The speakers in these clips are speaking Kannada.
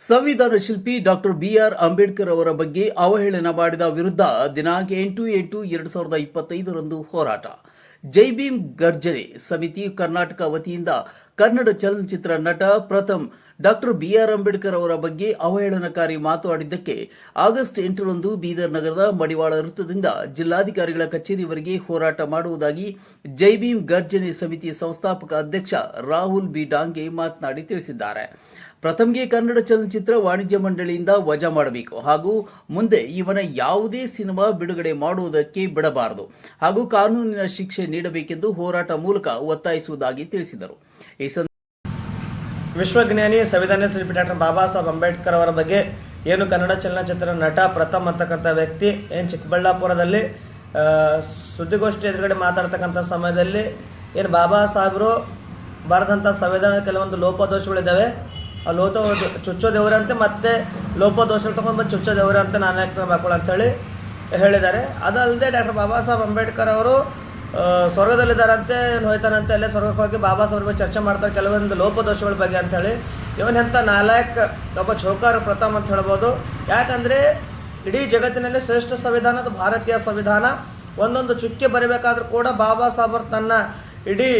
ಸಂವಿಧಾನ ಶಿಲ್ಪಿ ಡಾಕ್ಟರ್ ಬಿಆರ್ ಅಂಬೇಡ್ಕರ್ ಅವರ ಬಗ್ಗೆ ಅವಹೇಳನ ಮಾಡಿದ ವಿರುದ್ಧ ದಿನಾಂಕ ಎಂಟು ಎಂಟು ಎರಡು ಸಾವಿರದ ಇಪ್ಪತ್ತೈದರಂದು ಹೋರಾಟ. ಜೈ ಭೀಮ್ ಗರ್ಜನೆ ಸಮಿತಿ ಕರ್ನಾಟಕ ವತಿಯಿಂದ ಕನ್ನಡ ಚಲನಚಿತ್ರ ನಟ Pratham doctor B R Ambedkar ಅವರ ಬಗ್ಗೆ ಅವಹೇಳನಕಾರಿ ಮಾತನಾಡಿದ್ದಕ್ಕೆ ಆಗಸ್ಟ್ ಎಂಟರಂದು ಬೀದರ್ ನಗರದ ಮಡಿವಾಳ ವೃತ್ತದಿಂದ ಜಿಲ್ಲಾಧಿಕಾರಿಗಳ ಕಚೇರಿವರೆಗೆ ಹೋರಾಟ ಮಾಡುವುದಾಗಿ ಜೈಭೀಮ್ ಗರ್ಜನೆ ಸಮಿತಿ ಸಂಸ್ಥಾಪಕ ಅಧ್ಯಕ್ಷ ರಾಹುಲ್ ಬಿ ಡಾಂಗೆ ಮಾತನಾಡಿ ತಿಳಿಸಿದ್ದಾರೆ. ಪ್ರಥಮಗೆ ಕನ್ನಡ ಚಲನಚಿತ್ರ ವಾಣಿಜ್ಯ ಮಂಡಳಿಯಿಂದ ವಜಾ ಮಾಡಬೇಕು. ಹಾಗೂ ಮುಂದೆ ಇವನ ಯಾವುದೇ ಸಿನಿಮಾ ಬಿಡುಗಡೆ ಮಾಡುವುದಕ್ಕೆ ಬಿಡಬಾರದು. ಹಾಗೂ ಕಾನೂನಿನ ಶಿಕ್ಷೆ ನೀಡಬೇಕೆಂದು ಹೋರಾಟ ಮೂಲಕ ಒತ್ತಾಯಿಸುವುದಾಗಿ ತಿಳಿಸಿದರು. ವಿಶ್ವಜ್ಞಾನಿ ಸಂವಿಧಾನ ಶಿಲ್ಪಿ ಡಾಕ್ಟರ್ ಬಾಬಾ ಸಾಹೇಬ್ ಅಂಬೇಡ್ಕರ್ ಅವರ ಬಗ್ಗೆ ಏನು ಕನ್ನಡ ಚಲನಚಿತ್ರ ನಟ ಪ್ರಥಮ್ ಅಂತಕ್ಕಂಥ ವ್ಯಕ್ತಿ ಏನು ಚಿಕ್ಕಬಳ್ಳಾಪುರದಲ್ಲಿ ಸುದ್ದಿಗೋಷ್ಠಿ ಎದುರುಗಡೆ ಮಾತಾಡ್ತಕ್ಕಂಥ ಸಮಯದಲ್ಲಿ ಏನು ಬಾಬಾ ಸಾಹೇಬರು ಬರೆದಂಥ ಸಂವಿಧಾನದ ಕೆಲವೊಂದು ಲೋಪದೋಷಗಳಿದ್ದಾವೆ. ಆ ಲೋಪ ಚುಚ್ಚೋ ದೇವರಂತೆ ಮತ್ತೆ ಲೋಪದೋಷಗಳು ತೊಗೊಂಡು ಬಂದು ಚುಚ್ಚೋ ದೇವರಂತೆ ನಾನು ಯಾಕೆ ಅಂತ ಹೇಳಿ ಹೇಳಿದ್ದಾರೆ. ಅದಲ್ಲದೆ ಡಾಕ್ಟರ್ ಬಾಬಾ ಸಾಹೇಬ್ ಅಂಬೇಡ್ಕರ್ ಅವರು ಸ್ವರ್ಗದಲ್ಲಿದ್ದಾರಂತೆ ಏನು ಹೋಯ್ತಾನಂತೆ ಅಲ್ಲೇ ಸ್ವರ್ಗಕ್ಕೆ ಹೋಗಿ ಬಾಬಾ ಸಾಹೇಬ್ರ ಚರ್ಚೆ ಮಾಡ್ತಾರೆ, ಕೆಲವೊಂದು ಲೋಪದೋಷಗಳ ಬಗ್ಗೆ ಅಂತೇಳಿ ಇವನ್ ಎಂಥ ನಾಲಾಯಕ್, ಒಬ್ಬ ಚೌಕಾರ ಪ್ರಥಮ್ ಅಂತ ಹೇಳ್ಬೋದು. ಯಾಕಂದರೆ, ಇಡೀ ಜಗತ್ತಿನಲ್ಲಿ ಶ್ರೇಷ್ಠ ಸಂವಿಧಾನ ಅದು ಭಾರತೀಯ ಸಂವಿಧಾನ. ಒಂದೊಂದು ಚುಕ್ಕೆ ಬರಬೇಕಾದ್ರೂ ಕೂಡ ಬಾಬಾ ಸಾಹೇಬರು ತನ್ನ ಇಡೀ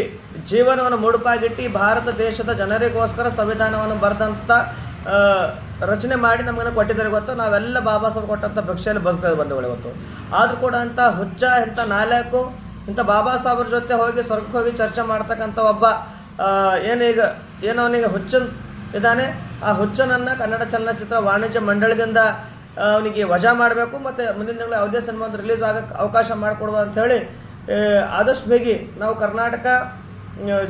ಜೀವನವನ್ನು ಮುಡುಪಾಗಿಟ್ಟು ಭಾರತ ದೇಶದ ಜನರಿಗೋಸ್ಕರ ಸಂವಿಧಾನವನ್ನು ಬರೆದಂಥ ರಚನೆ ಮಾಡಿ ನಮಗನ್ನು ಕೊಟ್ಟಿದ್ದಾರೆ ಗೊತ್ತು. ನಾವೆಲ್ಲ ಬಾಬಾ ಸಾಹೇಬ್ ಕೊಟ್ಟಂಥ ಭಿಕ್ಷೆಯಲ್ಲಿ ಬದುಕ ಬಂದವಳು ಇವತ್ತು. ಆದರೂ ಕೂಡ ಅಂಥ ಹುಚ್ಚ ಇಂಥ ನಾಲ್ಕು ಇಂಥ ಬಾಬಾ ಸಾಹೇಬ್ರ ಜೊತೆ ಹೋಗಿ ಸ್ವರ್ಗಕ್ಕೆ ಹೋಗಿ ಚರ್ಚೆ ಮಾಡ್ತಕ್ಕಂಥ ಒಬ್ಬ ಏನೀಗ ಏನು ಹುಚ್ಚನ್ ಇದ್ದಾನೆ. ಆ ಹುಚ್ಚನನ್ನು ಕನ್ನಡ ಚಲನಚಿತ್ರ ವಾಣಿಜ್ಯ ಮಂಡಳಿದಿಂದ ಅವನಿಗೆ ವಜಾ ಮಾಡಬೇಕು ಮತ್ತು ಮುಂದಿನ ತಿಂಗಳು ಯಾವುದೇ ಸಿನಿಮಾ ರಿಲೀಸ್ ಆಗಕ್ಕೆ ಅವಕಾಶ ಮಾಡಿಕೊಡುವ ಅಂಥೇಳಿ ಆದಷ್ಟು ಬೇಗಿ ನಾವು ಕರ್ನಾಟಕ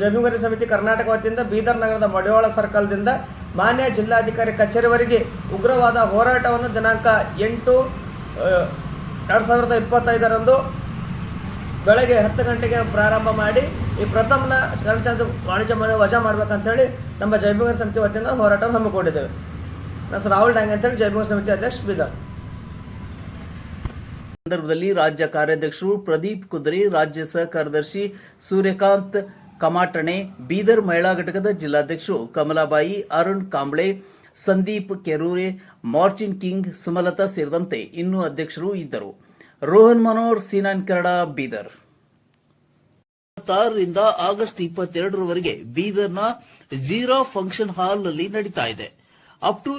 ಜಮೀನುಗಾರಿ ಸಮಿತಿ ಕರ್ನಾಟಕ ವತಿಯಿಂದ ಬೀದರ್ ನಗರದ ಮಡಿವಾಳ ಸರ್ಕಲ್ದಿಂದ ಮಾನ್ಯ ಜಿಲ್ಲಾಧಿಕಾರಿ ಕಚೇರಿವರೆಗೆ ಉಗ್ರವಾದ ಹೋರಾಟವನ್ನು ದಿನಾಂಕ ಎಂಟು ಎರಡು ಸಾವಿರದ ಇಪ್ಪತ್ತೈದರಂದು ಬೆಳಗ್ಗೆ ಹತ್ತು ಗಂಟೆಗೆ ಪ್ರಾರಂಭ ಮಾಡಿ ಈ ಪ್ರಥಮನ ಕನ್ನಡ ವಾಣಿಜ್ಯ ಮನೆ ವಜಾ ಮಾಡ್ಬೇಕಂತೇಳಿ ನಮ್ಮ ಜೈವಿಕ ಸಮಿತಿ ವತಿಯಿಂದ ಹೋರಾಟವನ್ನು ಹಮ್ಮಿಕೊಂಡಿದ್ದೇವೆ. ನಾನು ರಾಹುಲ್ ಅಂತ ಅಂತೇಳಿ ಜೈವಿಕ ಸಮಿತಿ ಅಧ್ಯಕ್ಷ ಬೀದರ್ ಸಂದರ್ಭದಲ್ಲಿ ರಾಜ್ಯ ಕಾರ್ಯಾಧ್ಯಕ್ಷರು ಪ್ರದೀಪ್ ಕುದ್ರಿ, ರಾಜ್ಯ ಸಹ ಕಾರ್ಯದರ್ಶಿ ಸೂರ್ಯಕಾಂತ್ ಕಮಾಟಣೆ, ಬೀದರ್ ಮಹಿಳಾ ಘಟಕದ ಜಿಲ್ಲಾಧ್ಯಕ್ಷರು ಕಮಲಾಬಾಯಿ, ಅರುಣ್ ಕಾಂಬ್ಳೆ, ಸಂದೀಪ್ ಕೆರೂರೆ, ಮಾರ್ಚಿನ್ ಕಿಂಗ್ ಸುಮಲತಾ ಸೇರಿದಂತೆ ಇನ್ನೂ ಅಧ್ಯಕ್ಷರು ಇದ್ದರು. ರೋಹನ್ ಮನೋಹರ್, ಸಿನಾನ್ ಕನ್ನಡ, ಬೀದರ್. ರಿಂದ ಆಗಸ್ಟ್ ಇಪ್ಪತ್ತೆರಡರವರೆಗೆ ಬೀದರ್ನ ಜೀರಾ ಫಂಕ್ಷನ್ ಹಾಲ್ನಲ್ಲಿ ನಡೀತಾ ಇದೆ. Up to